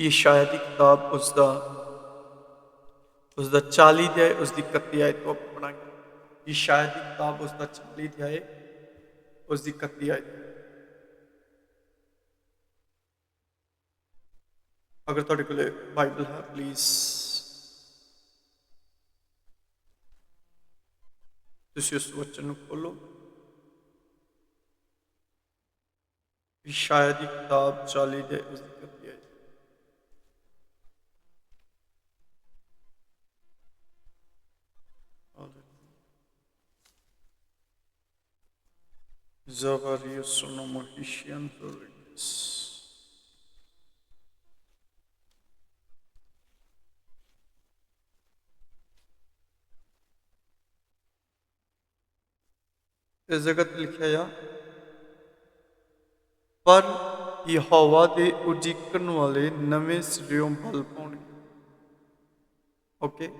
ਇਹ ਦੀ ਕਿਤਾਬ ਉਸ ਦਾ ਉਸ ਦਾ 40 ਅਧਿਆਇ ਉਸ ਦੀ 31 ਆਇਤ ਤੋਂ ਪੜਾਂਗੇ ਇਹ ਸ਼ਾਇਦ ਦੀ ਕਿਤਾਬ ਉਸ ਦਾ 40 ਅਧਿਆਇ ਉਸ ਦੀ 31 ਆਇਤ ਅਗਰ ਤੁਹਾਡੇ ਕੋਲ ਬਾਈਬਲ ਹੈ ਪਲੀਜ਼ ਤੁਸੀਂ ਉਸ ਵਚਨ ਨੂੰ ਖੋਲੋ। ਇਸ਼ਾਇਆ ਦੀ ਕਿਤਾਬ 40 ਦੇ ਉਸ ਦੀ ਕਥੀ ਹੈ Zavarius Sonomahishyan Zorigis. ਇਸ ਜਗ੍ਹਾ ਤੇ ਲਿਖਿਆ ਆ ਪਰ ਯਹੋਵਾ ਦੇ ਉਜੀਕਣ ਵਾਲੇ ਨਵੇਂ ਸਿਰਿਓਂ ਬਲ ਪਾਉਣਗੇ ਓਕੇ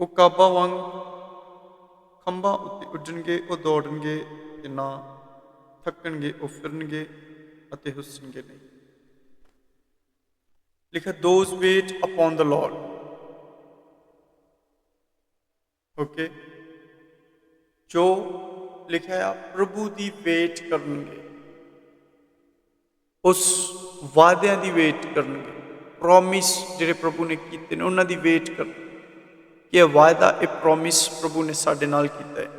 ਉਹ ਕਾਬਾ ਵਾਂਗ ਖੰਭਾਂ ਉੱਤੇ ਉੱਡਣਗੇ ਉਹ ਦੌੜਨਗੇ ਤੇ ਨਾ ਥੱਕਣਗੇ, ਉਹ ਫਿਰਨਗੇ ਅਤੇ ਹੁਸਨਗੇ ਨਹੀਂ। ਲਿਖਿਆ those wait upon the lord okay ਜੋ ਲਿਖਿਆ ਆ, ਪ੍ਰਭੂ ਦੀ ਵੇਟ ਕਰਨਗੇ। ਉਸ ਵਾਅਦਿਆਂ ਦੀ ਵੇਟ ਕਰਨਗੇ। ਪ੍ਰੋਮਿਸ ਜਿਹੜੇ ਪ੍ਰਭੂ ਨੇ ਕੀਤੇ ਨੇ, ਉਹਨਾਂ ਦੀ ਵੇਟ ਕਰਨ ਕਿ ਇਹ ਵਾਅਦਾ, ਇਹ ਪ੍ਰੋਮਿਸ ਪ੍ਰਭੂ ਨੇ ਸਾਡੇ ਨਾਲ ਕੀਤਾ ਹੈ।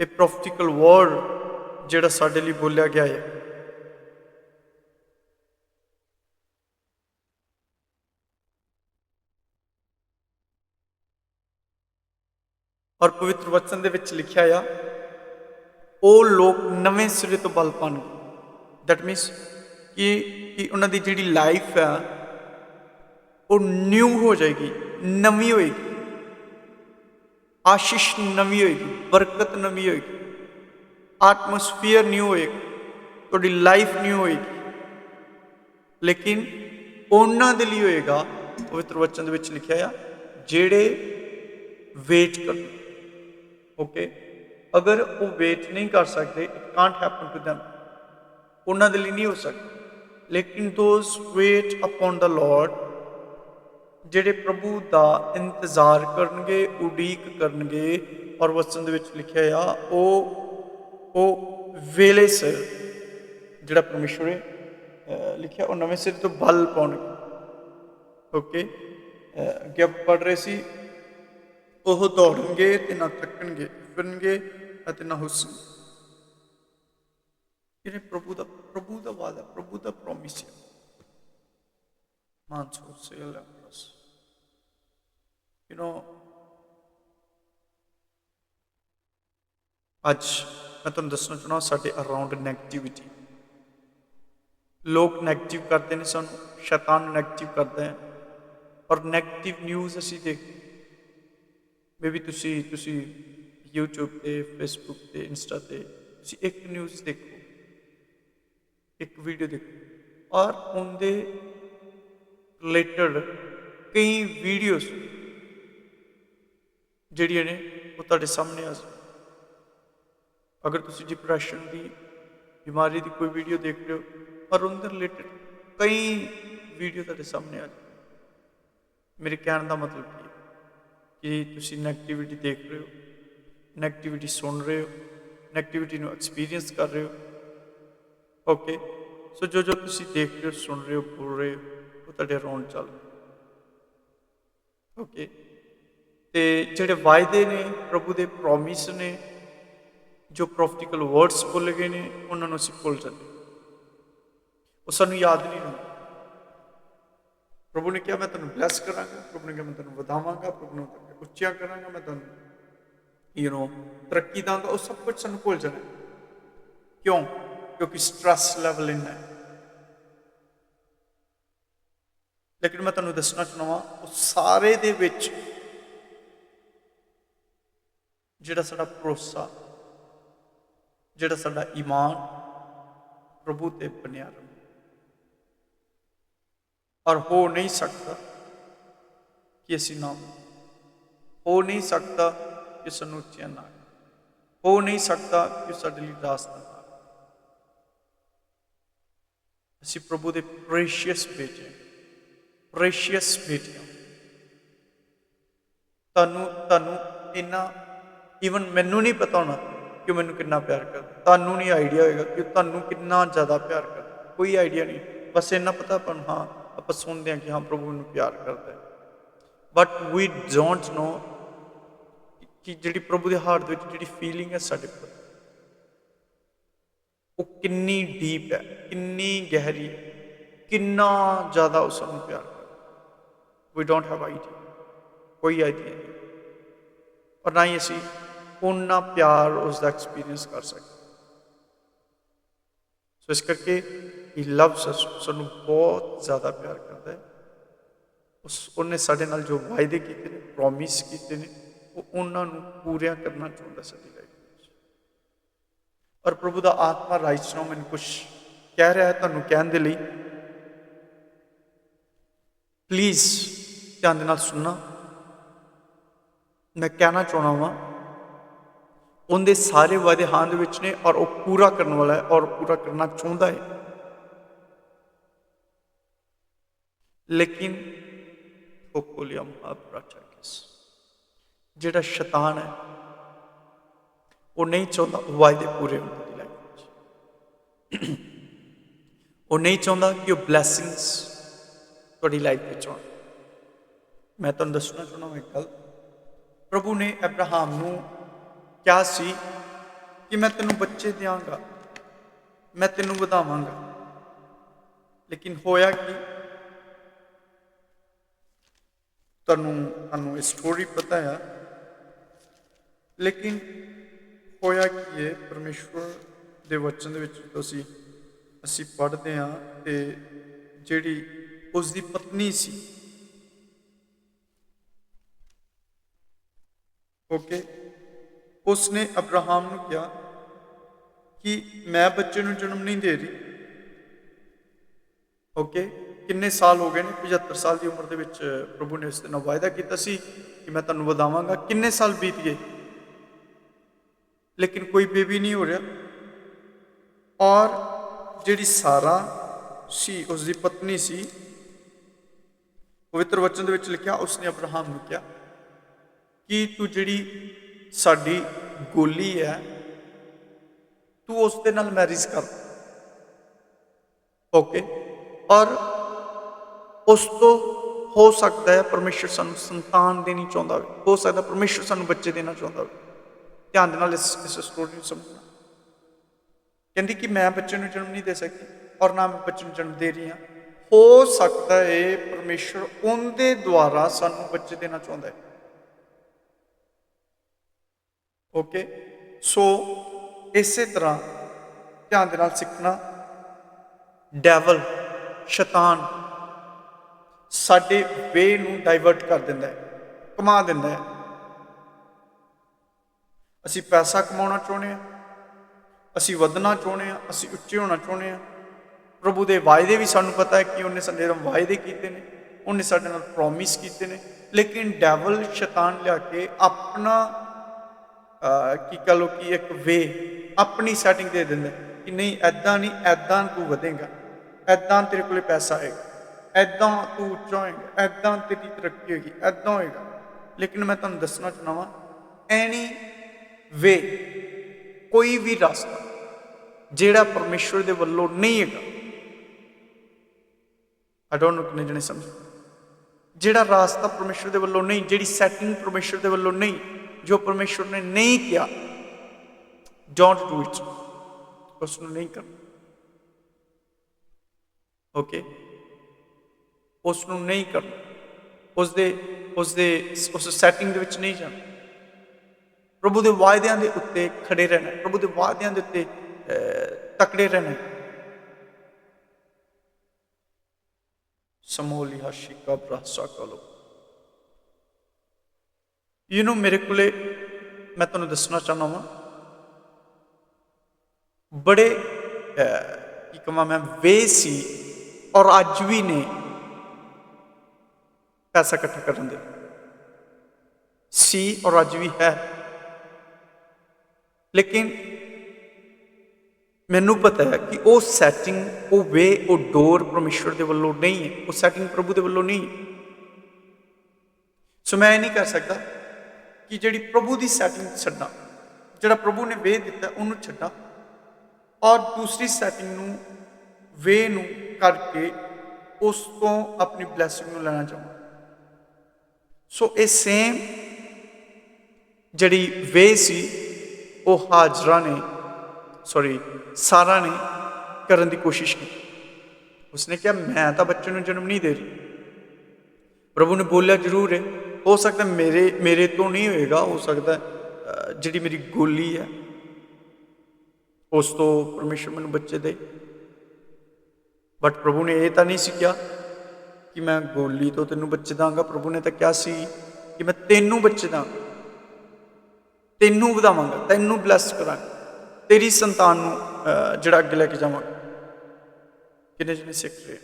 ਇਹ ਪ੍ਰੋਫੈਟਿਕਲ ਵਰਡ ਜਿਹੜਾ ਸਾਡੇ ਲਈ ਬੋਲਿਆ ਗਿਆ ਹੈ। ਔਰ ਪਵਿੱਤਰ ਵਚਨ ਦੇ ਵਿੱਚ ਲਿਖਿਆ ਆ, ਉਹ ਲੋਕ ਨਵੇਂ ਸਿਰੇ ਤੋਂ ਬਲ ਪਾਣਗੇ। ਦੈਟ ਮੀਨਸ ਕਿ ਕਿ ਉਹਨਾਂ ਦੀ ਜਿਹੜੀ ਲਾਈਫ ਹੈ ਉਹ ਨਿਊ ਹੋ ਜਾਏਗੀ, ਨਵੀਂ ਹੋਏਗੀ। ਆਸ਼ੀਸ਼ ਨਵੀਂ ਹੋਏਗੀ, ਬਰਕਤ ਨਵੀਂ ਹੋਏਗੀ। ਆਟਮੋਸਫੀਅਰ ਨਿਊ ਹੋਏਗਾ ਤੁਹਾਡੀ ਲਾਈਫ ਨਿਊ ਹੋਏਗੀ। ਲੇਕਿਨ ਉਹਨਾਂ ਦੇ ਲਈ ਹੋਏਗਾ, ਪਵਿੱਤਰ ਵਚਨ ਦੇ ਵਿੱਚ ਲਿਖਿਆ ਆ, ਜਿਹੜੇ ਵੇਟ ਕਰਨ। ਓਕੇ ਅਗਰ ਉਹ ਵੇਟ ਨਹੀਂ ਕਰ ਸਕਦੇ it can't happen to them ਉਹਨਾਂ ਦੇ ਲਈ ਨਹੀਂ ਹੋ ਸਕਦਾ। ਲੇਕਿਨ ਦੋਸ ਵੇਟ ਅਪਨ ਦਾ ਲਾਰਡ ਜਿਹੜੇ ਪ੍ਰਭੂ ਦਾ ਇੰਤਜ਼ਾਰ ਕਰਨਗੇ, ਉਡੀਕ ਕਰਨਗੇ, ਔਰ ਵਚਨ ਦੇ ਵਿੱਚ ਲਿਖਿਆ ਆ, ਉਹ ਉਹ ਵੇਲੇ ਸਿਰ, ਜਿਹੜਾ ਪਰਮੇਸ਼ਵਰ ਨੇ ਲਿਖਿਆ, ਉਹ ਨਵੇਂ ਸਿਰ ਤੋਂ ਬਲ ਪਾਉਣਗੇ ਓਕੇ? ਅੱਗੇ ਆਪਾਂ ਪੜ ਰਹੇ ਸੀ, ਉਹ ਦੌੜਨਗੇ ਤੇ ਨਾ ਥੱਕਣਗੇ, ਫਿਰਨਗੇ ਅਤੇ ਨਾ ਹੁਸਨ ਇਹ ਪ੍ਰਭੂ ਦਾ ਪ੍ਰਭੂ ਦਾ ਵਾਦਾ ਪ੍ਰਭੂ ਦਾ ਪ੍ਰੋਮਿਸ ਹੈ। ਮਾਨਸੋ, ਸੇਲ ਐਮਪਰਸ ਯੂ نو ਅੱਜ ਮੈਂ ਤੁਹਾਨੂੰ ਦੱਸਣਾ ਚਾਹਣਾ ਸਾਡੇ ਅਰਾਊਂਡ ਨੈਗੇਟਿਵਿਟੀ ਲੋਕ ਨੈਗੇਟਿਵ ਕਰਦੇ ਨੇ ਸਾਨੂੰ, ਸ਼ੈਤਾਨ ਨੈਗੇਟਿਵ ਕਰਦਾ ਹੈ। ਔਰ ਨੈਗੇਟਿਵ ਨਿਊਜ਼ ਅਸੀਂ ਦੇਖ ਮੇਬੀ ਤੁਸੀਂ ਤੁਸੀਂ YouTube ਤੇ, Facebook ਤੇ, Insta ਤੇ ਤੁਸੀਂ ਇੱਕ ਨਿਊਜ਼ ਦੇਖੋ, ਇੱਕ ਵੀਡੀਓ ਦੇਖੋ। ਔਰ ਉਹਦੇ ਰਿਲੇਟਡ ਕਈ ਵੀਡੀਓਜ਼ ਜਿਹੜੀਆਂ ਨੇ ਉਹ ਤੁਹਾਡੇ ਸਾਹਮਣੇ ਆ ਅਗਰ ਤੁਸੀਂ ਡਿਪਰੈਸ਼ਨ ਦੀ, ਬਿਮਾਰੀ ਦੀ ਕੋਈ ਵੀਡੀਓ ਦੇਖ ਰਹੇ ਹੋ, ਪਰ ਉਹਦੇ ਰਿਲੇਟਡ ਕਈ ਵੀਡੀਓ ਤੁਹਾਡੇ ਸਾਹਮਣੇ ਆ ਮੇਰੇ ਕਹਿਣ ਦਾ ਮਤਲਬ ਕੀ ਹੈ? ਕਿ ਤੁਸੀਂ ਨੈਗੇਟਿਵਿਟੀ ਦੇਖ ਰਹੇ ਹੋ ਨੈਗੇਟਿਵਿਟੀ ਸੁਣ ਰਹੇ ਹੋ ਨੈਗੇਟਿਵਿਟੀ ਨੂੰ ਐਕਸਪੀਰੀਅੰਸ ਕਰ ਰਹੇ ਹੋ। ਓਕੇ ਸੋ ਜੋ ਜੋ ਤੁਸੀਂ ਦੇਖ ਰਹੇ ਹੋ, ਸੁਣ ਰਹੇ ਹੋ, ਬੋਲ ਰਹੇ ਹੋ, ਉਹ ਤੁਹਾਡੇ ਅਰਾਊਂਡ ਚੱਲ ਓਕੇ ਤੇ ਜਿਹੜੇ ਵਾਅਦੇ ਨੇ, ਪ੍ਰਭੂ ਦੇ ਪ੍ਰੋਮਿਸ ਨੇ ਜੋ ਪ੍ਰੋਫੈਟਿਕਲ ਵਰਡਸ ਭੁੱਲ ਗਏ ਨੇ, ਉਹਨਾਂ ਨੂੰ ਅਸੀਂ ਭੁੱਲ ਜਾਂਦੇ ਉਹ ਸਾਨੂੰ ਯਾਦ ਨਹੀਂ ਰਹਿੰਦੇ। ਪ੍ਰਭੂ ਨੇ ਕਿਹਾ, ਮੈਂ ਤੁਹਾਨੂੰ ਬਲੈਸ ਕਰਾਂਗਾ। ਪ੍ਰਭੂ ਨੇ ਕਿਹਾ, ਮੈਂ ਤੁਹਾਨੂੰ ਵਧਾਵਾਂਗਾ। ਪ੍ਰਭੂ ਨੇ ਤੁਹਾਨੂੰ ਉੱਚਿਆ ਕਰਾਂਗਾ, ਮੈਂ ਤੁਹਾਨੂੰ ਯੂ نو ਤਰੱਕੀ ਦਾਂਗਾ ਉਹ ਸਭ ਕੁਝ ਸਾਨੂੰ ਭੁੱਲ ਜਾਣਾ ਕਿਉਂ? ਕਿਉਂਕਿ ਸਟ੍ਰੈਸ ਲੈਵਲ ਇੰਨਾ ਹੈ। ਲੇਕਿਨ ਮੈਂ ਤੁਹਾਨੂੰ ਦੱਸਣਾ ਚਾਹਣਾ ਉਹ ਸਾਰੇ ਦੇ ਵਿੱਚ ਜਿਹੜਾ ਸਾਡਾ ਭਰੋਸਾ ਜਿਹੜਾ ਸਾਡਾ ਈਮਾਨ ਪ੍ਰਭੂ ਤੇ ਬਣਿਆ ਰਹੇ। ਔਰ ਹੋ ਨਹੀਂ ਸਕਦਾ ਕਿ ਅਸੀਂ ਨਾ ਹੋ ਨਹੀਂ ਸਕਦਾ ਕਿ ਸਾਨੂੰ ਉੱਚਿਆ ਨਾ ਹੋ ਨਹੀਂ ਸਕਦਾ ਕਿ ਸਾਡੇ ਲਈ ਰਾਸਤਾ ਨਾ ਅਸੀਂ ਪ੍ਰਭੂ ਦੇ ਪ੍ਰੈਸ਼ੀਅਸ ਬੇਟੇ ਪ੍ਰੈਸ਼ੀਅਸ ਬੇਟੀਆਂ ਤੁਹਾਨੂੰ ਤੁਹਾਨੂੰ ਇੰਨਾ ਈਵਨ ਮੈਨੂੰ ਨਹੀਂ ਪਤਾ ਹੋਣਾ। ਕਿ ਮੈਨੂੰ ਕਿੰਨਾ ਪਿਆਰ ਕਰਦਾ ਤੁਹਾਨੂੰ ਨਹੀਂ ਆਈਡੀਆ ਹੋਏਗਾ ਕਿ ਤੁਹਾਨੂੰ ਕਿੰਨਾ ਜ਼ਿਆਦਾ ਪਿਆਰ ਕਰਦਾ ਕੋਈ ਆਈਡੀਆ ਨਹੀਂ। ਬਸ ਇੰਨਾ ਪਤਾ ਆਪਾਂ ਨੂੰ ਹਾਂ ਆਪਾਂ ਸੁਣਦੇ ਹਾਂ ਕਿ ਹਾਂ ਪ੍ਰਭੂ ਮੈਨੂੰ ਪਿਆਰ ਕਰਦਾ ਹੈ। ਬਟ ਵੀ ਡੋਂਟ ਨੋ ਕਿ ਜਿਹੜੀ ਪ੍ਰਭੂ ਦੇ ਹਾਰਟ ਦੇ ਵਿੱਚ ਜਿਹੜੀ ਫੀਲਿੰਗ ਹੈ ਸਾਡੇ ਪ੍ਰਤੀ ਉਹ ਕਿੰਨੀ ਡੀਪ ਹੈ ਕਿੰਨੀ ਗਹਿਰੀ ਹੈ, ਕਿੰਨਾ ਜ਼ਿਆਦਾ ਉਸ ਨੂੰ ਪਿਆਰ ਕਰਦਾ ਵੀ ਡੋਂਟ ਹੈਵ ਆਈਡੀਆ ਕੋਈ ਆਈਡੀਆ ਨਹੀਂ। ਔਰ ਨਾ ਹੀ ਅਸੀਂ ਉਹਨਾਂ ਪਿਆਰ ਉਸ ਦਾ ਐਕਸਪੀਰੀਅੰਸ ਕਰ ਸਕਦੇ ਸੋ ਇਸ ਕਰਕੇ ਹੀ ਲਵਸ ਅਸ ਸਾਨੂੰ ਬਹੁਤ ਜ਼ਿਆਦਾ ਪਿਆਰ ਕਰਦਾ ਹੈ। ਉਸ, ਉਹਨੇ ਸਾਡੇ ਨਾਲ ਜੋ ਵਾਅਦੇ ਕੀਤੇ ਨੇ ਪ੍ਰੋਮਿਸ ਕੀਤੇ ਨੇ, ਉਹ ਉਹਨਾਂ ਨੂੰ ਪੂਰੀਆਂ ਕਰਨਾ ਚਾਹੁੰਦਾ ਸਾਡੀ ਲਾਈਫ ਵਿੱਚ। ਔਰ ਪ੍ਰਭੂ ਦਾ ਆਤਮਾ ਰਾਈਟ ਨਾਓ ਮੈਨੂੰ ਕੁਝ ਕਹਿ ਰਿਹਾ ਹੈ ਤੁਹਾਨੂੰ ਕਹਿਣ ਦੇ ਲਈ। ਪਲੀਜ਼ ਧਿਆਨ ਦੇ ਨਾਲ ਸੁਣਨਾ। ਮੈਂ ਕਹਿਣਾ ਚਾਹਣਾ ਵਾਂ ਉਹਦੇ ਸਾਰੇ ਵਾਅਦੇ ਹਾਂ ਦੇ ਵਿੱਚ ਨੇ ਔਰ ਉਹ ਪੂਰਾ ਕਰਨ ਵਾਲਾ ਹੈ ਔਰ ਪੂਰਾ ਕਰਨਾ ਚਾਹੁੰਦਾ ਹੈ। ਲੇਕਿਨ ਫੋਕੋਲੀਆ ਮਹਾਪ੍ਰਾਚਾਕਿਸ ਜਿਹੜਾ ਸ਼ੈਤਾਨ ਹੈ, ਉਹ ਨਹੀਂ ਚਾਹੁੰਦਾ ਉਹ ਵਾਅਦੇ ਪੂਰੇ ਹੋਣ ਦੀ ਲਾਈਫ ਵਿੱਚ। ਉਹ ਨਹੀਂ ਚਾਹੁੰਦਾ ਕਿ ਉਹ ਬਲੇਸਿੰਗਸ ਤੁਹਾਡੀ ਲਾਈਫ ਵਿੱਚ ਆਉਣ। ਮੈਂ ਤੁਹਾਨੂੰ ਦੱਸਣਾ ਚਾਹੁੰਦਾ ਹਾਂ ਇੱਕ ਗੱਲ। ਪ੍ਰਭੂ ਨੇ ਅਬਰਾਹਾਮ ਨੂੰ ਕਿਹਾ ਸੀ ਕਿ ਮੈਂ ਤੈਨੂੰ ਬੱਚੇ ਦਿਆਂਗਾ, ਮੈਂ ਤੈਨੂੰ ਵਧਾਵਾਂਗਾ। ਲੇਕਿਨ ਹੋਇਆ ਕਿ? ਤੁਹਾਨੂੰ ਤੁਹਾਨੂੰ ਇਹ ਸਟੋਰੀ ਪਤਾ ਆ। ਲੇਕਿਨ ਹੋਇਆ ਕੀ ਹੈ ਪਰਮੇਸ਼ਵਰ ਦੇ ਵਚਨ ਦੇ ਵਿੱਚ ਤੁਸੀਂ ਅਸੀਂ ਪੜ੍ਹਦੇ ਹਾਂ ਤੇ ਜਿਹੜੀ ਉਸ ਦੀ ਪਤਨੀ ਸੀ। ਓਕੇ ਉਸਨੇ ਅਬਰਾਹਮ ਨੂੰ ਕਿਹਾ ਕਿ ਮੈਂ ਬੱਚੇ ਨੂੰ ਜਨਮ ਨਹੀਂ ਦੇ ਰਹੀ। ਓਕੇ ਕਿੰਨੇ ਸਾਲ ਹੋ ਗਏ ਨੇ? 75 ਸਾਲ ਦੀ ਉਮਰ ਦੇ ਵਿੱਚ ਪ੍ਰਭੂ ਨੇ ਉਸ ਦੇ ਨਾਲ ਵਾਅਦਾ ਕੀਤਾ ਸੀ ਕਿ ਮੈਂ ਤੁਹਾਨੂੰ ਵਧਾਵਾਂਗਾ। ਕਿੰਨੇ ਸਾਲ ਬੀਤ ਗਏ? ਲੇਕਿਨ ਕੋਈ ਬੇਬੀ ਨਹੀਂ ਹੋ ਰਿਹਾ। ਔਰ ਜਿਹੜੀ ਸਾਰਾ ਸੀ ਉਸ ਦੀ ਪਤਨੀ ਸੀ, ਪਵਿੱਤਰ ਵਚਨ ਦੇ ਵਿੱਚ ਲਿਖਿਆ, ਉਸਨੇ ਅਬਰਾਹਮ ਨੂੰ ਕਿਹਾ ਕਿ ਤੂੰ ਜਿਹੜੀ ਸਾਡੀ ਗੋਲੀ ਹੈ, ਤੂੰ ਉਸ ਦੇ ਨਾਲ ਮੈਰਿਜ ਕਰ। ਓਕੇ ਔਰ ਉਸ ਤੋਂ ਹੋ ਸਕਦਾ ਹੈ ਪਰਮੇਸ਼ਰ ਸਾਨੂੰ ਸੰਤਾਨ ਦੇਣੀ ਚਾਹੁੰਦਾ ਹੋਵੇ। ਹੋ ਸਕਦਾ ਪਰਮੇਸ਼ਰ ਸਾਨੂੰ ਬੱਚੇ ਦੇਣਾ ਚਾਹੁੰਦਾ ਹੋਵੇ। ਧਿਆਨ ਦੇ ਨਾਲ ਇਸ ਇਸ ਸਟੋਰੀ ਨੂੰ ਸਮਝਣਾ। ਕਹਿੰਦੀ ਕਿ ਮੈਂ ਬੱਚੇ ਨੂੰ ਜਨਮ ਨਹੀਂ ਦੇ ਸਕੀ ਔਰ ਨਾ ਮੈਂ ਬੱਚੇ ਨੂੰ ਜਨਮ ਦੇ ਰਹੀ ਹਾਂ। ਹੋ ਸਕਦਾ ਹੈ ਪਰਮੇਸ਼ਰ ਉਹਦੇ ਦੁਆਰਾ ਸਾਨੂੰ ਬੱਚੇ ਦੇਣਾ ਚਾਹੁੰਦਾ ਹੈ। ਓਕੇ ਸੋ ਇਸੇ ਤਰ੍ਹਾਂ ਧਿਆਨ ਦੇ ਨਾਲ ਸਿੱਖਣਾ। ਡੈਵਲ ਸ਼ੈਤਾਨ ਸਾਡੇ ਵੇ ਨੂੰ ਡਾਈਵਰਟ ਕਰ ਦਿੰਦਾ ਹੈ ਕਮਾ ਦਿੰਦਾ ਹੈ। ਅਸੀਂ ਪੈਸਾ ਕਮਾਉਣਾ ਚਾਹੁੰਦੇ ਹਾਂ, ਅਸੀਂ ਵਧਣਾ ਚਾਹੁੰਦੇ ਹਾਂ, ਅਸੀਂ ਉੱਚੇ ਹੋਣਾ ਚਾਹੁੰਦੇ ਹਾਂ। ਪ੍ਰਭੂ ਦੇ ਵਾਅਦੇ ਵੀ ਸਾਨੂੰ ਪਤਾ ਹੈ ਕਿ ਉਹਨੇ ਸਾਡੇ ਨਾਲ ਵਾਅਦੇ ਕੀਤੇ ਨੇ, ਉਹਨੇ ਸਾਡੇ ਨਾਲ ਪ੍ਰੋਮਿਸ ਕੀਤੇ ਨੇ। ਲੇਕਿਨ ਡੈਵਲ ਸ਼ੈਤਾਨ ਲਿਆ ਕੇ ਆਪਣਾ ਕੀ ਕਹ ਲੋ ਕਿ ਇੱਕ ਵੇ ਆਪਣੀ ਸੈਟਿੰਗ ਦੇ ਦਿੰਦਾ ਕਿ ਨਹੀਂ ਐਦਾਂ ਨਹੀਂ ਐਦਾਂ ਤੂੰ ਵਧੇਗਾ ਐਦਾਂ ਤੇਰੇ ਕੋਲੇ ਪੈਸਾ ਆਏਗਾ ਐਦਾਂ ਤੂੰ ਉੱਚਾ ਹੋਏਗਾ ਐਦਾਂ ਤੇਰੀ ਤਰੱਕੀ ਹੋਏਗੀ ਐਦਾਂ ਹੋਏਗਾ। ਲੇਕਿਨ ਮੈਂ ਤੁਹਾਨੂੰ ਦੱਸਣਾ ਚਾਹੁੰਦਾ ਐਨੀ ਵੇ ਕੋਈ ਵੀ ਰਸਤਾ ਜਿਹੜਾ ਪਰਮੇਸ਼ਵਰ ਦੇ ਵੱਲੋਂ ਨਹੀਂ ਹੈਗਾ ਆਈ ਡੋਨਟ ਨੋ ਕਿੰਨੇ ਜਣੇ ਸਮਝ, ਜਿਹੜਾ ਰਾਸਤਾ ਪਰਮੇਸ਼ਵਰ ਦੇ ਵੱਲੋਂ ਨਹੀਂ, ਜਿਹੜੀ ਸੈਟਿੰਗ ਪਰਮੇਸ਼ਵਰ ਦੇ ਵੱਲੋਂ ਨਹੀਂ ਜੋ ਪਰਮੇਸ਼ਵਰ ਨੇ ਨਹੀਂ ਕਿਹਾ ਡੋਂਟ ਡੂ ਇਟ ਉਸ ਨੂੰ ਨਹੀਂ ਕਰਨਾ। ਓਕੇ ਉਸ ਨੂੰ ਨਹੀਂ ਕਰਨਾ। ਉਸ ਦੇ ਉਸ ਦੇ ਉਸ ਸੈਟਿੰਗ ਦੇ ਵਿੱਚ ਨਹੀਂ ਜਾਣਾ। ਪ੍ਰਭੂ ਦੇ ਵਾਅਦਿਆਂ ਦੇ ਉੱਤੇ ਖੜੇ ਰਹਿਣਾ ਪ੍ਰਭੂ ਦੇ ਵਾਅਦਿਆਂ ਦੇ ਉੱਤੇ ਅਹ, ਤਕੜੇ ਰਹਿਣਾ। ਸਮੋਲੀ ਹਸ਼ਿਕਾ ਬ੍ਰਾਸਾ ਕਲੋ ਯੂ ਮੇਰੇ ਕੋਲੇ ਮੈਂ ਤੁਹਾਨੂੰ ਦੱਸਣਾ ਚਾਹੁੰਦਾ ਹਾਂ ਬੜੇ ਅਹ, ਕੀ ਕਹਾਂ ਮੈਂ ਵੇ ਸੀ ਔਰ ਅੱਜ ਵੀ ਨੇ ਪੈਸਾ ਇਕੱਠਾ ਕਰਨ ਦੇ। ਸੀ ਔਰ ਅੱਜ ਵੀ ਹੈ। ਲੇਕਿਨ ਮੈਨੂੰ ਪਤਾ ਹੈ ਕਿ ਉਹ ਸੈਟਿੰਗ ਉਹ ਵੇ ਉਹ ਡੋਰ ਪਰਮੇਸ਼ਵਰ ਦੇ ਵੱਲੋਂ ਨਹੀਂ ਹੈ। ਉਹ ਸੈਟਿੰਗ ਪ੍ਰਭੂ ਦੇ ਵੱਲੋਂ ਨਹੀਂ ਸੋ ਮੈਂ ਇਹ ਨਹੀਂ ਕਰ ਸਕਦਾ ਕਿ ਜਿਹੜੀ ਪ੍ਰਭੂ ਦੀ ਸੈਟਿੰਗ ਛੱਡਾਂ। ਜਿਹੜਾ ਪ੍ਰਭੂ ਨੇ ਵੇ ਦਿੱਤਾ, ਉਹਨੂੰ ਛੱਡਾਂ। ਔਰ ਦੂਸਰੀ ਸੈਟਿੰਗ ਨੂੰ ਵੇ ਨੂੰ ਕਰਕੇ ਉਸ ਤੋਂ ਆਪਣੀ ਬਲੇਸਿੰਗ ਨੂੰ ਲੈਣਾ ਚਾਹੁੰਦਾ ਸੋ ਇਹ ਸੇਮ ਜਿਹੜੀ ਵੇ ਸੀ, ਉਹ ਹਾਜਰਾ ਨੇ ਸੌਰੀ ਸਾਰਾ ਨੇ ਕਰਨ ਦੀ ਕੋਸ਼ਿਸ਼ ਕੀਤੀ। ਉਸਨੇ ਕਿਹਾ, ਮੈਂ ਤਾਂ ਬੱਚੇ ਨੂੰ ਜਨਮ ਨਹੀਂ ਦੇ ਰਹੀ। ਪ੍ਰਭੂ ਨੇ ਬੋਲਿਆ, ਜ਼ਰੂਰ ਹੈ ਹੋ ਸਕਦਾ ਮੇਰੇ ਮੇਰੇ ਤੋਂ ਨਹੀਂ ਹੋਏਗਾ, ਹੋ ਸਕਦਾ ਜਿਹੜੀ ਮੇਰੀ ਗੋਲੀ ਹੈ, ਉਸ ਤੋਂ ਪਰਮੇਸ਼ਰ ਮੈਨੂੰ ਬੱਚੇ ਦੇ। ਬਟ ਪ੍ਰਭੂ ਨੇ ਇਹ ਤਾਂ ਨਹੀਂ ਸਿੱਖਿਆ ਕਿ ਮੈਂ ਗੋਲੀ ਤੋਂ ਤੈਨੂੰ ਬੱਚੇ ਦਾਂਗਾ। ਪ੍ਰਭੂ ਨੇ ਤਾਂ ਕਿਹਾ ਸੀ ਕਿ ਮੈਂ ਤੈਨੂੰ ਬੱਚੇ ਦਾਂਗਾ। ਤੈਨੂੰ ਵਧਾਵਾਂਗਾ, ਤੈਨੂੰ ਬਲੈਸ ਕਰਾਂਗਾ। ਤੇਰੀ ਸੰਤਾਨ ਨੂੰ ਜਿਹੜਾ ਅੱਗੇ ਲੈ ਕੇ ਜਾਵਾਂਗਾ। ਕਿੰਨੇ ਜਣੇ ਸਿੱਖ ਰਹੇ?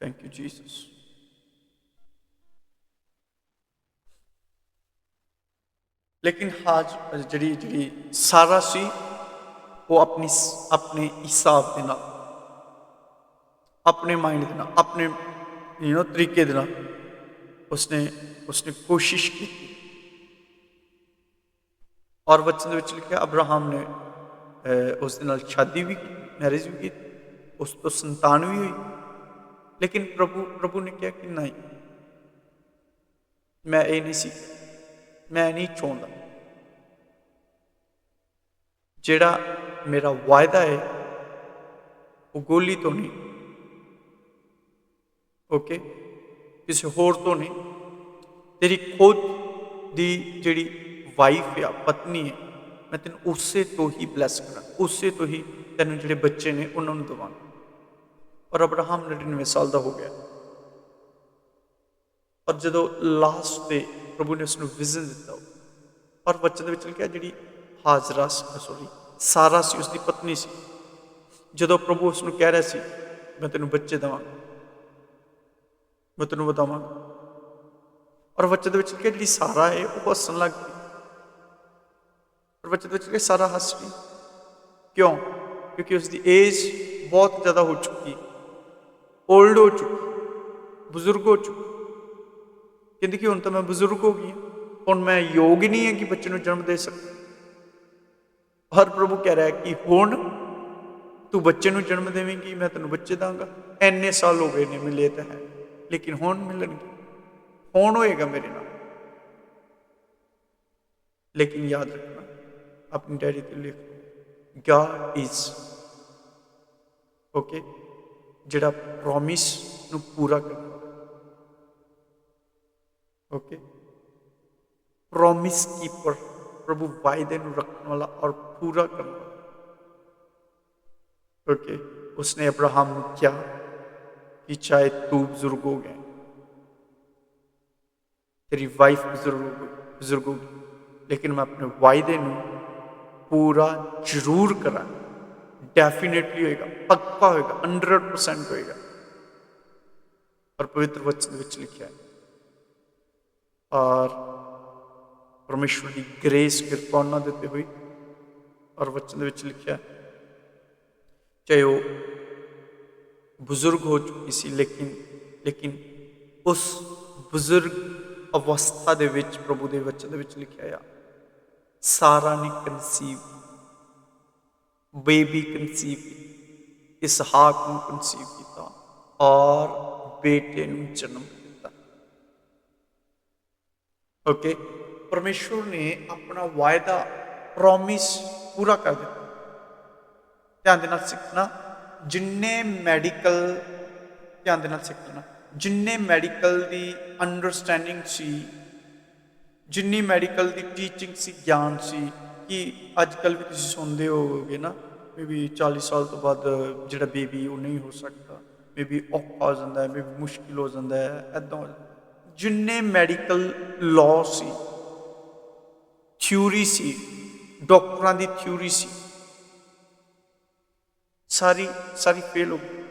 ਥੈਂਕ ਯੂ ਜੀਸਸ ਲੇਕਿਨ ਹਾਜ ਜਿਹੜੀ ਜਿਹੜੀ ਸਾਰਾ ਸੀ ਉਹ ਆਪਣੀ ਸ- ਆਪਣੇ ਹਿਸਾਬ ਦੇ ਨਾਲ ਆਪਣੇ ਮਾਈਂਡ ਦੇ ਨਾਲ ਆਪਣੇ ਯੂ نو ਤਰੀਕੇ ਦੇ ਨਾਲ ਉਸਨੇ ਉਸਨੇ ਕੋਸ਼ਿਸ਼ ਕੀਤੀ ਔਰ ਵਚਨ ਦੇ ਵਿੱਚ ਲਿਖਿਆ ਅਬਰਾਹਮ ਨੇ ਅਹ, ਉਸ ਦੇ ਨਾਲ ਸ਼ਾਦੀ ਵੀ ਮੈਰਿਜ ਵੀ ਕੀਤੀ ਉਸ ਤੋਂ ਸੰਤਾਨ ਵੀ ਹੋਈ ਲੇਕਿਨ ਪ੍ਰਭੂ ਪ੍ਰਭੂ ਨੇ ਕਿਹਾ ਕਿ ਨਹੀਂ, ਮੈਂ ਇਹ ਨਹੀਂ ਸੀ, ਮੈਂ ਨਹੀਂ ਚਾਹੁੰਦਾ। ਜਿਹੜਾ ਮੇਰਾ ਵਾਅਦਾ ਹੈ, ਉਹ ਗੋਲੀ ਤੋਂ ਨਹੀਂ, ਓਕੇ, ਕਿਸੇ ਹੋਰ ਤੋਂ ਨਹੀਂ। ਤੇਰੀ ਖੁਦ ਦੀ ਜਿਹੜੀ ਵਾਈਫ ਆ, ਪਤਨੀ ਹੈ, ਮੈਂ ਤੈਨੂੰ ਉਸੇ ਤੋਂ ਹੀ ਬਲੈਸ ਕਰਾਂ ਉਸੇ ਤੋਂ ਹੀ ਤੈਨੂੰ ਜਿਹੜੇ ਬੱਚੇ ਨੇ, ਉਹਨਾਂ ਨੂੰ ਦਵਾਂਗਾ। ਔਰ ਅਬਰਾਹਮ 99 ਸਾਲ ਦਾ ਹੋ ਗਿਆ। ਔਰ ਜਦੋਂ ਲਾਸਟ ਤੇ ਪ੍ਰਭੂ ਨੇ ਉਸ ਨੂੰ ਵਿਜ਼ਨ ਦਿੱਤਾ, ਔਰ ਵਚਨ ਦੇ ਵਿੱਚ ਲਿਖਿਆ ਜਿਹੜੀ ਹਾਜ਼ਰਾ ਸੋਰੀ ਸਾਰਾ ਸੀ ਉਸ ਦੀ ਪਤਨੀ ਸੀ। ਜਦੋਂ ਪ੍ਰਭੂ ਉਸ ਨੂੰ ਕਹਿ ਰਿਹਾ ਸੀ, ਮੈਂ ਤੈਨੂੰ ਬੱਚੇ ਦਵਾਂਗਾ, ਮੈਂ ਤੈਨੂੰ ਬਤਾਵਾਂਗਾ ਔਰ ਵਚਨ ਦੇ ਵਿੱਚ ਲਿਖਿਆ ਜਿਹੜੀ ਸਾਰਾ ਹੈ, ਉਹ ਹੱਸਣ ਲੱਗ ਪਈ। ਔਰ ਵਚਨ ਦੇ ਵਿੱਚ ਲਿਖਿਆ ਸਾਰਾ ਹੱਸ ਪਈ। ਕਿਉਂ? ਕਿਉਂਕਿ ਉਸ ਦੀ ਏਜ ਬਹੁਤ ਜ਼ਿਆਦਾ ਹੋ ਚੁੱਕੀ 올ਡ ਹੋ ਚੁੱਕੀ ਬਜ਼ੁਰਗ ਹੋ ਚੁੱਕੀ ਕਹਿੰਦੀ ਕਿ ਹੁਣ ਤਾਂ ਮੈਂ ਬਜ਼ੁਰਗ ਹੋ ਗਈ ਹਾਂ, ਹੁਣ ਮੈਂ ਯੋਗ ਹੀ ਨਹੀਂ ਹੈ ਕਿ ਬੱਚੇ ਨੂੰ ਜਨਮ ਦੇ ਸਕਾਂ। ਹਰ ਪ੍ਰਭੂ ਕਹਿ ਰਿਹਾ ਕਿ ਹੁਣ ਤੂੰ ਬੱਚੇ ਨੂੰ ਜਨਮ ਦੇਵੇਂਗੀ, ਮੈਂ ਤੈਨੂੰ ਬੱਚੇ ਦਾਂਗਾ। ਐਨੇ ਸਾਲ ਹੋ ਗਏ ਨੇ, ਮਿਲੇ ਤਾਂ ਹੈ, ਲੇਕਿਨ ਹੁਣ ਮਿਲਣਗੇ। ਹੁਣ ਹੋਏਗਾ ਮੇਰੇ ਨਾਲ। ਲੇਕਿਨ ਯਾਦ ਰੱਖਣਾ, ਆਪਣੀ ਡਾਇਰੀ ਤੇ ਲਿਖ, God is ਓਕੇ ਜਿਹੜਾ ਪ੍ਰੋਮਿਸ ਨੂੰ ਪੂਰਾ ਕਰਦਾ ਓਕੇ ਪ੍ਰੋਮਿਸ ਕੀਪਰ ਪ੍ਰਭੂ ਵਾਅਦੇ ਨੂੰ ਰੱਖਣ ਵਾਲਾ ਔਰ ਪੂਰਾ ਕਰਨ ਵਾਲਾ। ਓਕੇ ਉਸਨੇ ਅਬਰਾਹਮ ਨੂੰ ਕਿਹਾ ਕਿ ਚਾਹੇ ਤੂੰ ਬਜ਼ੁਰਗ ਹੋ ਗਿਆ, ਤੇਰੀ ਵਾਈਫ ਬਜ਼ੁਰਗ ਹੋ ਗਈ ਬਜ਼ੁਰਗ ਹੋ ਗਈ ਲੇਕਿਨ ਮੈਂ ਆਪਣੇ ਵਾਅਦੇ ਨੂੰ ਪੂਰਾ ਜ਼ਰੂਰ ਕਰਾਂ ਡੈਫੀਨਿਟਲੀ ਹੋਏਗਾ ਪੱਕਾ ਹੋਏਗਾ 100% ਹੋਏਗਾ ਔਰ ਪਵਿੱਤਰ ਵਚਨ ਵਿੱਚ ਲਿਖਿਆ ਹੈ ਔਰ ਪਰਮੇਸ਼ਵਰ ਦੀ ਗ੍ਰੇਸ ਕਿਰਪਾ ਉਹਨਾਂ ਦੇ ਉੱਤੇ ਹੋਈ ਔਰ ਵਚਨ ਦੇ ਵਿੱਚ ਲਿਖਿਆ ਚਾਹੇ ਉਹ ਬਜ਼ੁਰਗ ਹੋ ਚੁੱਕੀ ਸੀ ਲੇਕਿਨ ਲੇਕਿਨ ਉਸ ਬਜ਼ੁਰਗ ਅਵਸਥਾ ਦੇ ਵਿੱਚ ਪ੍ਰਭੂ ਦੇ ਵਚਨ ਦੇ ਵਿੱਚ ਲਿਖਿਆ ਆ ਸਾਰਾ ਨੇ ਕਨਸੀਵ ਬੇਬੀ ਕਨਸੀਵ ਇਸਹਾਕ ਨੂੰ ਕਨਸੀਵ ਕੀਤਾ ਔਰ ਬੇਟੇ ਨੂੰ ਜਨਮ ਦਿੱਤਾ ਓਕੇ ਪਰਮੇਸ਼ਵਰ ਨੇ ਆਪਣਾ ਵਾਅਦਾ ਪ੍ਰੋਮਿਸ ਪੂਰਾ ਕਰ ਦਿੱਤਾ ਧਿਆਨ ਦੇ ਨਾਲ ਸਿੱਖਣਾ ਜਿੰਨੇ ਮੈਡੀਕਲ ਧਿਆਨ ਦੇ ਨਾਲ ਸਿੱਖਣਾ ਜਿੰਨੇ ਮੈਡੀਕਲ ਦੀ ਅੰਡਰਸਟੈਂਡਿੰਗ ਸੀ ਜਿੰਨੀ ਮੈਡੀਕਲ ਦੀ ਟੀਚਿੰਗ ਸੀ ਗਿਆਨ ਸੀ ਕਿ ਅੱਜ ਕੱਲ ਵੀ ਤੁਸੀਂ ਸੁਣਦੇ ਹੋਵੋਗੇ ਨਾ ਮੇਬੀ 40 ਸਾਲ ਤੋਂ ਬਾਅਦ ਜਿਹੜਾ ਬੇਬੀ ਉਹ ਨਹੀਂ ਹੋ ਸਕਦਾ। ਮੇਬੀ ਔਖਾ ਹੋ ਜਾਂਦਾ ਹੈ ਮੇਬੀ ਮੁਸ਼ਕਿਲ ਹੋ ਜਾਂਦਾ ਹੈ ਐਦਾਂ ਜਿੰਨੇ ਮੈਡੀਕਲ ਲਾਅ ਸੀ, ਥਿਊਰੀ ਸੀ, ਡਾਕਟਰਾਂ ਦੀ ਥਿਊਰੀ ਸੀ, ਸਾਰੀ ਸਾਰੀ ਫੇਲ ਹੋ ਗਈ।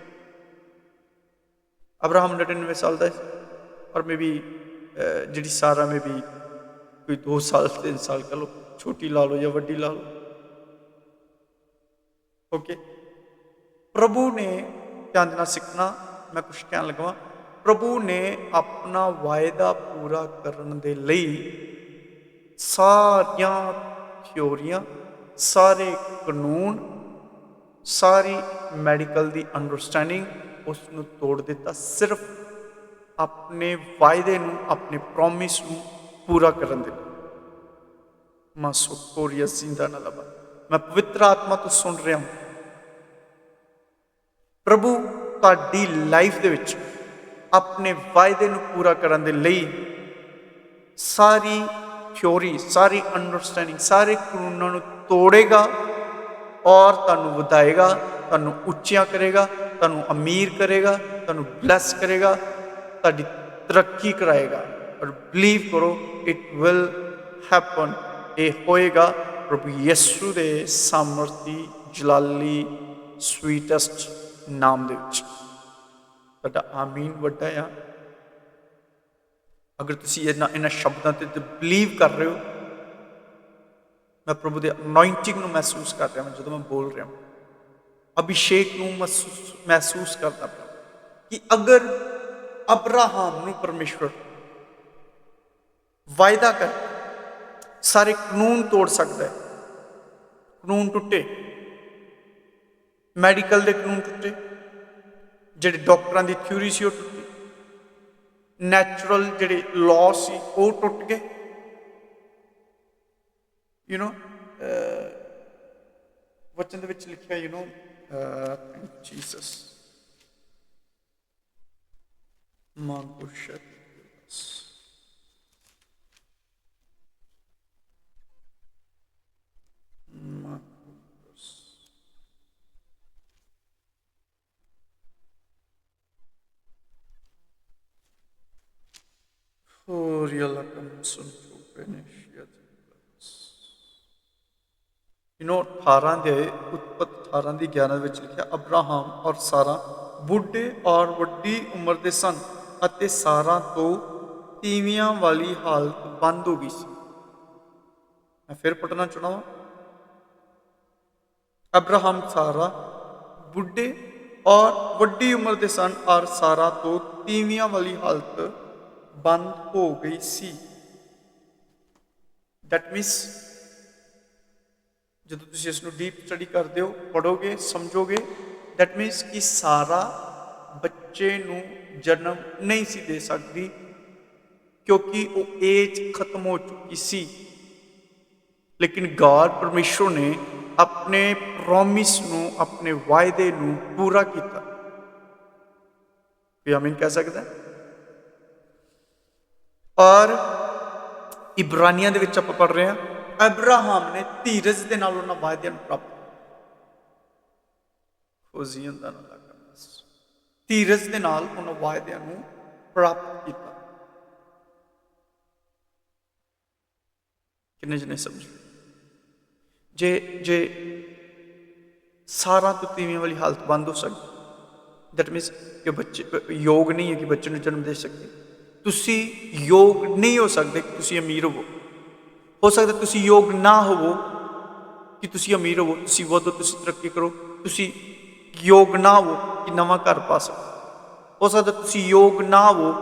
ਅਬਰਾਹਮ 99 ਸਾਲ ਦਾ ਔਰ ਮੇਬੀ ਜਿਹੜੀ ਸਾਰਾ ਮੇਬੀ ਕੋਈ 2 ਸਾਲ 3 ਸਾਲ ਕਹ ਲਓ, ਛੋਟੀ ਲਾ ਲਓ ਜਾਂ ਵੱਡੀ ਲਾ ਲਓ। ਓਕੇ ਪ੍ਰਭੂ ਨੇ ਧਿਆਨ ਨਾਲ ਸਿੱਖਣਾ, ਮੈਂ ਕੁਝ ਕਹਿਣ ਲੱਗਾ ਪ੍ਰਭੂ ਨੇ ਆਪਣਾ ਵਾਅਦਾ ਪੂਰਾ ਕਰਨ ਦੇ ਲਈ ਸਾਰੀਆਂ ਥਿਉਰੀਆਂ ਸਾਰੇ ਕਾਨੂੰਨ, ਸਾਰੀ ਮੈਡੀਕਲ ਦੀ ਅੰਡਰਸਟੈਂਡਿੰਗ ਉਸ ਨੂੰ ਤੋੜ ਦਿੱਤਾ। ਸਿਰਫ ਆਪਣੇ ਵਾਅਦੇ ਨੂੰ, ਆਪਣੇ ਪ੍ਰੋਮਿਸ ਨੂੰ ਪੂਰਾ ਕਰਨ ਦੇ ਲਈ। ਮਾਸੋ ਕੋਰੀਆ ਜ਼ਿੰਦਾ ਨਾ ਲਬਾ ਮੈਂ ਪਵਿੱਤਰ ਆਤਮਾ ਤੋਂ ਸੁਣ ਰਿਹਾ ਹਾਂ। ਪ੍ਰਭੂ, ਤੁਹਾਡੀ ਲਾਈਫ ਦੇ ਵਿੱਚ ਆਪਣੇ ਵਾਅਦੇ ਨੂੰ ਪੂਰਾ ਕਰਨ ਦੇ ਲਈ ਸਾਰੀ ਥਿਉਰੀ ਸਾਰੀ ਅੰਡਰਸਟੈਂਡਿੰਗ ਸਾਰੇ ਕਾਨੂੰਨਾਂ ਨੂੰ ਤੋੜੇਗਾ ਔਰ ਤੁਹਾਨੂੰ ਵਧਾਏਗਾ, ਤੁਹਾਨੂੰ ਉੱਚੀਆਂ ਕਰੇਗਾ, ਤੁਹਾਨੂੰ ਅਮੀਰ ਕਰੇਗਾ, ਤੁਹਾਨੂੰ ਬਲੈਸ ਕਰੇਗਾ, ਤੁਹਾਡੀ ਤਰੱਕੀ ਕਰਾਏਗਾ। ਔਰ ਬਲੀਵ ਕਰੋ ਇਟ ਵਿਲ ਹੈਪਨ ਇਹ ਹੋਏਗਾ। ਪ੍ਰਭੂ ਯਿਸੂ ਦੇ ਸਾਮਰਥੀ ਜਲਾਲੀ ਸਵੀਟੈਸਟ ਨਾਮ ਦੇ ਵਿੱਚ। ਤੁਹਾਡਾ ਆਮੀਨ ਵੱਡਾ ਆ। ਅਗਰ ਤੁਸੀਂ ਇਹਨਾਂ ਇਹਨਾਂ ਸ਼ਬਦਾਂ ਤੇ ਬਲੀਵ ਕਰ ਰਹੇ ਹੋ, ਮੈਂ ਪ੍ਰਭੂ ਦੇ ਅਨੋਇੰਟਿੰਗ ਨੂੰ ਮਹਿਸੂਸ ਕਰ ਰਿਹਾ ਹਾਂ, ਜਦੋਂ ਮੈਂ ਬੋਲ ਰਿਹਾ ਹਾਂ। ਅਭਿਸ਼ੇਕ ਨੂੰ ਮਹਿਸੂਸ ਮਹਿਸੂਸ ਕਰਦਾ ਪਿਆ ਕਿ ਅਗਰ ਅਬਰਾਹਮ ਨੂੰ ਪਰਮੇਸ਼ਵਰ ਵਾਅਦਾ ਕਰ ਸਾਰੇ ਕਾਨੂੰਨ ਤੋੜ ਸਕਦਾ ਹੈ ਕਾਨੂੰਨ ਟੁੱਟੇ ਮੈਡੀਕਲ ਦੇ ਕਾਨੂੰਨ ਟੁੱਟੇ ਜਿਹੜੇ ਡਾਕਟਰਾਂ ਦੀ ਥਿਊਰੀ ਸੀ ਉਹ ਟੁੱਟੀ ਨੈਚੁਰਲ ਜਿਹੜੇ ਲਾਅ ਸੀ ਉਹ ਟੁੱਟ ਗਏ ਯੂ نو ਵਚਨ ਦੇ ਵਿੱਚ ਲਿਖਿਆ you know Jesus ਮਾਨਕੁਸ਼ਤ Oriala Kamsun ਯੂ نو 18 ਦੇ ਉਤਪਤ 18 ਦੀ 11 ਵਿੱਚ ਲਿਖਿਆ ਅਬਰਾਹਮ ਔਰ ਸਾਰਾ ਬੁੱਢੇ ਔਰ ਵੱਡੀ ਉਮਰ ਦੇ ਸਨ ਅਤੇ ਸਾਰਾ ਤੋਂ ਤੀਵੀਆਂ ਵਾਲੀ ਹਾਲਤ ਬੰਦ ਹੋ ਗਈ ਸੀ ਮੈਂ ਫਿਰ ਪਟਨਾ ਚੁਣਾਵਾਂ ਅਬਰਾਹਮ ਸਾਰਾ ਬੁੱਢੇ ਔਰ ਵੱਡੀ ਉਮਰ ਦੇ ਸਨ ਔਰ ਸਾਰਾ ਤੋਂ ਤੀਵੀਆਂ ਵਾਲੀ ਹਾਲਤ ਬੰਦ ਹੋ ਗਈ ਸੀ ਦੈਟ ਮੀਨਸ ਜਦੋਂ ਤੁਸੀਂ ਇਸ ਨੂੰ ਡੀਪ ਸਟੱਡੀ ਕਰਦੇ ਹੋ ਪੜੋਗੇ ਸਮਝੋਗੇ ਦੈਟ ਮੀਨਸ ਕਿ ਸਾਰਾ ਬੱਚੇ ਨੂੰ ਜਨਮ ਨਹੀਂ ਸੀ ਦੇ ਸਕਦੀ ਕਿਉਂਕਿ ਉਹ ਏਜ ਖਤਮ ਹੋ ਚੁੱਕੀ ਸੀ ਲੇਕਿਨ ਗॉड ਪਰਮੇਸ਼ਰ ਨੇ ਆਪਣੇ ਪ੍ਰੋਮਿਸ ਨੂੰ ਆਪਣੇ ਵਾਅਦੇ ਨੂੰ ਪੂਰਾ ਕੀਤਾ ਕੀ ਆਮੀਨ ਕਹਿ ਸਕਦਾ ਹੈ ਔਰ ਇਬਰਾਨੀਆਂ ਦੇ ਵਿੱਚ ਆਪਾਂ ਪੜ ਰਹੇ ਹਾਂ ਅਬਰਾਹਮ ਨੇ ਧੀਰਜ ਦੇ ਨਾਲ ਉਹਨਾਂ ਵਾਅਦਿਆਂ ਨੂੰ ਪ੍ਰਾਪਤ ਖੋਜ਼ੀਆਂ ਦਾ ਨਾ ਲੱਗਾ ਧੀਰਜ ਦੇ ਨਾਲ ਉਹਨਾਂ ਵਾਅਦਿਆਂ ਨੂੰ ਪ੍ਰਾਪਤ ਕੀਤਾ। ਕਿੰਨੇ ਜਨੇ ਸਮਝ ਜੇ ਜੇ ਸਾਰਾ ਤੋਂ ਤੀਵੀਂ ਵਾਲੀ ਹਾਲਤ ਬੰਦ ਹੋ ਸਕਦੀ ਦੈਟ ਮੀਨਸ ਕਿ ਬੱਚੇ ਯੋਗ ਨਹੀਂ ਹੈ ਕਿ ਬੱਚੇ ਨੂੰ ਜਨਮ ਦੇ ਸਕਦੇ ਤੁਸੀਂ ਯੋਗ ਨਹੀਂ ਹੋ ਸਕਦੇ ਕਿ ਤੁਸੀਂ ਅਮੀਰ ਹੋਵੋ। ਹੋ ਸਕਦਾ ਤੁਸੀਂ ਯੋਗ ਨਾ ਹੋਵੋ ਕਿ ਤੁਸੀਂ ਅਮੀਰ ਹੋਵੋ। ਤੁਸੀਂ ਵਧੋ, ਤੁਸੀਂ ਤਰੱਕੀ ਕਰੋ। ਤੁਸੀਂ ਯੋਗ ਨਾ ਹੋਵੋ ਕਿ ਨਵਾਂ ਘਰ ਪਾ ਸਕੋ। ਹੋ ਸਕਦਾ ਤੁਸੀਂ ਯੋਗ ਨਾ ਹੋਵੋ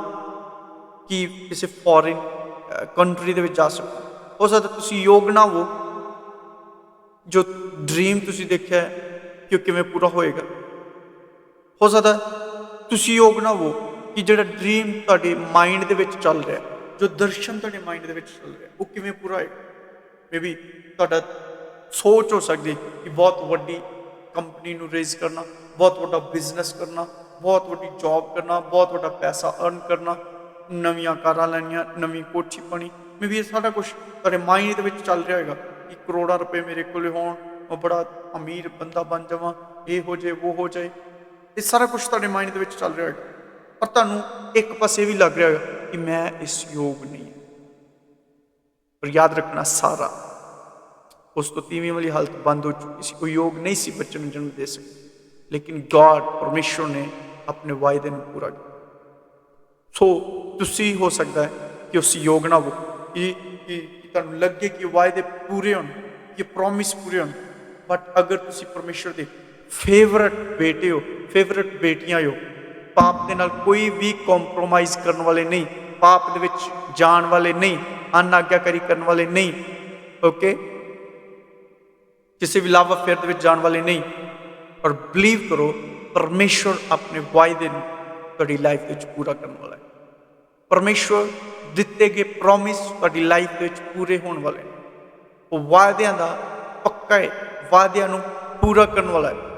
ਕਿ ਕਿਸੇ ਫੋਰਨ ਕੰਟਰੀ ਦੇ ਵਿੱਚ ਜਾ ਸਕੋ। ਹੋ ਸਕਦਾ ਤੁਸੀਂ ਯੋਗ ਨਾ ਹੋਵੋ ਜੋ ਡ੍ਰੀਮ ਤੁਸੀਂ ਦੇਖਿਆ ਕਿ ਉਹ ਕਿਵੇਂ ਪੂਰਾ ਹੋਏਗਾ। ਹੋ ਸਕਦਾ ਤੁਸੀਂ ਯੋਗ ਨਾ ਹੋਵੋ ਕਿ ਜਿਹੜਾ ਡ੍ਰੀਮ ਤੁਹਾਡੇ ਮਾਈਂਡ ਦੇ ਵਿੱਚ ਚੱਲ ਰਿਹਾ, ਜੋ ਦਰਸ਼ਨ ਤੁਹਾਡੇ ਮਾਈਂਡ ਦੇ ਵਿੱਚ ਚੱਲ ਰਿਹਾ, ਉਹ ਕਿਵੇਂ ਪੂਰਾ ਹੋਏਗਾ? ਮੇਬੀ ਤੁਹਾਡਾ ਸੋਚ ਹੋ ਸਕਦੀ ਕਿ ਬਹੁਤ ਵੱਡੀ ਕੰਪਨੀ ਨੂੰ ਰੇਜ਼ ਕਰਨਾ, ਬਹੁਤ ਵੱਡਾ ਬਿਜ਼ਨਸ ਕਰਨਾ, ਬਹੁਤ ਵੱਡੀ ਜੌਬ ਕਰਨਾ, ਬਹੁਤ ਵੱਡਾ ਪੈਸਾ ਅਰਨ ਕਰਨਾ, ਨਵੀਆਂ ਕਾਰਾਂ ਲੈਣੀਆਂ, ਨਵੀਂ ਕੋਠੀ ਪਾਣੀ ਮੇਬੀ ਇਹ ਸਾਰਾ ਕੁਝ ਤੁਹਾਡੇ ਮਾਈਂਡ ਦੇ ਵਿੱਚ ਚੱਲ ਰਿਹਾ ਹੋਏਗਾ ਕਿ ਕਰੋੜਾਂ ਰੁਪਏ ਮੇਰੇ ਕੋਲ ਹੋਣ, ਮੈਂ ਬੜਾ ਅਮੀਰ ਬੰਦਾ ਬਣ ਜਾਵਾਂ, ਇਹ ਹੋ ਜਾਏ, ਉਹ ਹੋ ਜਾਏ। ਇਹ ਸਾਰਾ ਕੁਝ ਤੁਹਾਡੇ ਮਾਈਂਡ ਦੇ ਵਿੱਚ ਚੱਲ ਰਿਹਾ ਹੋਏਗਾ। ਪਰ ਤੁਹਾਨੂੰ ਇੱਕ ਪਾਸੇ ਵੀ ਲੱਗ ਰਿਹਾ ਕਿ ਮੈਂ ਇਸ ਯੋਗ ਨਹੀਂ ਪਰ ਯਾਦ ਰੱਖਣਾ ਸਾਰਾ, ਉਸ ਤੋਂ ਤੀਵੀਂ ਵਾਲੀ ਹਾਲਤ ਬੰਦ ਹੋ ਚੁੱਕੀ ਸੀ। ਕੋਈ ਯੋਗ ਨਹੀਂ ਸੀ ਬੱਚੇ ਨੂੰ ਜਨਮ ਦੇ ਸਕੇ ਲੇਕਿਨ ਗੋਡ ਪਰਮੇਸ਼ਰ ਨੇ ਆਪਣੇ ਵਾਅਦੇ ਨੂੰ ਪੂਰਾ ਕੀਤਾ। ਸੋ ਤੁਸੀਂ ਹੋ ਸਕਦਾ ਹੈ ਕਿ ਉਸ ਯੋਗ ਨਾ ਹੋ, ਕਿ ਤੁਹਾਨੂੰ ਲੱਗੇ ਕਿ ਵਾਅਦੇ ਪੂਰੇ ਹੋਣ, ਕਿ ਪ੍ਰੋਮਿਸ ਪੂਰੇ ਹੋਣ। ਬਟ ਅਗਰ ਤੁਸੀਂ ਪਰਮੇਸ਼ਰ ਦੇ ਫੇਵਰਟ ਬੇਟੇ ਹੋ ਫੇਵਰਟ ਬੇਟੀਆਂ ਹੋ ਪਾਪ ਦੇ ਨਾਲ ਕੋਈ ਵੀ ਕੰਪਰੋਮਾਈਜ਼ ਕਰਨ ਵਾਲੇ ਨਹੀਂ, ਪਾਪ ਦੇ ਵਿੱਚ ਜਾਣ ਵਾਲੇ ਨਹੀਂ ਅਨਾਗਿਆਕਾਰੀ ਕਰਨ ਵਾਲੇ ਨਹੀਂ ਓਕੇ ਕਿਸੇ ਵੀ ਲਵ ਅਫੇਅਰ ਦੇ ਵਿੱਚ ਜਾਣ ਵਾਲੇ ਨਹੀਂ, ਔਰ ਬਲੀਵ ਕਰੋ, ਪਰਮੇਸ਼ਵਰ ਆਪਣੇ ਵਾਅਦੇ ਨੂੰ ਤੁਹਾਡੀ ਲਾਈਫ ਵਿੱਚ ਪੂਰਾ ਕਰਨ ਵਾਲਾ ਹੈ। ਪਰਮੇਸ਼ਵਰ ਦਿੱਤੇ ਗਏ ਪ੍ਰੋਮਿਸ ਤੁਹਾਡੀ ਲਾਈਫ ਦੇ ਵਿੱਚ ਪੂਰੇ ਹੋਣ ਵਾਲੇ ਉਹ ਵਾਅਦਿਆਂ ਦਾ ਪੱਕਾ ਹੈ, ਵਾਅਦਿਆਂ ਨੂੰ ਪੂਰਾ ਕਰਨ ਵਾਲਾ ਹੈ।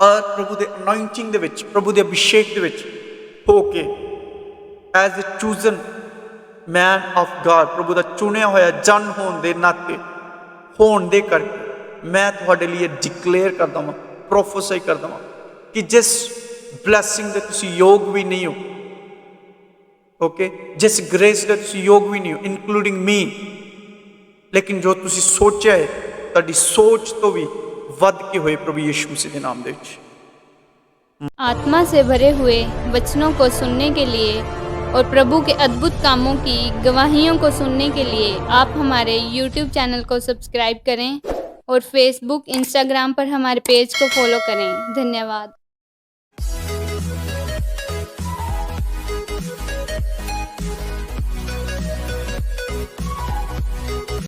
ਔਰ ਪ੍ਰਭੂ ਦੇ ਅਨੋਇੰਟਿੰਗ ਦੇ ਵਿੱਚ, ਪ੍ਰਭੂ ਦੇ ਅਭਿਸ਼ੇਕ ਦੇ ਵਿੱਚ ਹੋ ਕੇ as a chosen man of God ਪ੍ਰਭੂ ਦਾ ਚੁਣਿਆ ਹੋਇਆ ਜਨ ਹੋਣ ਦੇ ਨਾਤੇ, ਹੋਣ ਦੇ ਕਰਕੇ ਮੈਂ ਤੁਹਾਡੇ ਲਈ ਡਿਕਲੇਅਰ ਕਰਦਾ ਹਾਂ ਪ੍ਰੋਫੈਸੀ ਕਰਦਾ ਹਾਂ ਕਿ ਜਿਸ ਬਲੇਸਿੰਗ ਦੇ ਤੁਸੀਂ ਯੋਗ ਵੀ ਨਹੀਂ ਹੋ ਓਕੇ ਜਿਸ ਗ੍ਰੇਸ ਦੇ ਤੁਸੀਂ ਯੋਗ ਵੀ ਨਹੀਂ ਹੋ ਇਨਕਲੂਡਿੰਗ ਮੀ ਲੇਕਿਨ ਜੋ ਤੁਸੀਂ ਸੋਚਿਆ ਹੈ, ਤੁਹਾਡੀ ਸੋਚ ਤੋਂ ਵੀ ਵੱਧ ਕੇ ਹੋਏ ਪ੍ਰਭੂ ਯੀਸ਼ੂ ਮਸੀਹ ਦੇ ਨਾਮ ਦੇ ਵਿੱਚ आत्मा से भरे हुए वचनों को सुनने के लिए और प्रभु के अद्भुत कामों की गवाहियों को सुनने के लिए आप हमारे YouTube चैनल को सब्सक्राइब करें और Facebook, Instagram पर हमारे पेज को फॉलो करें धन्यवाद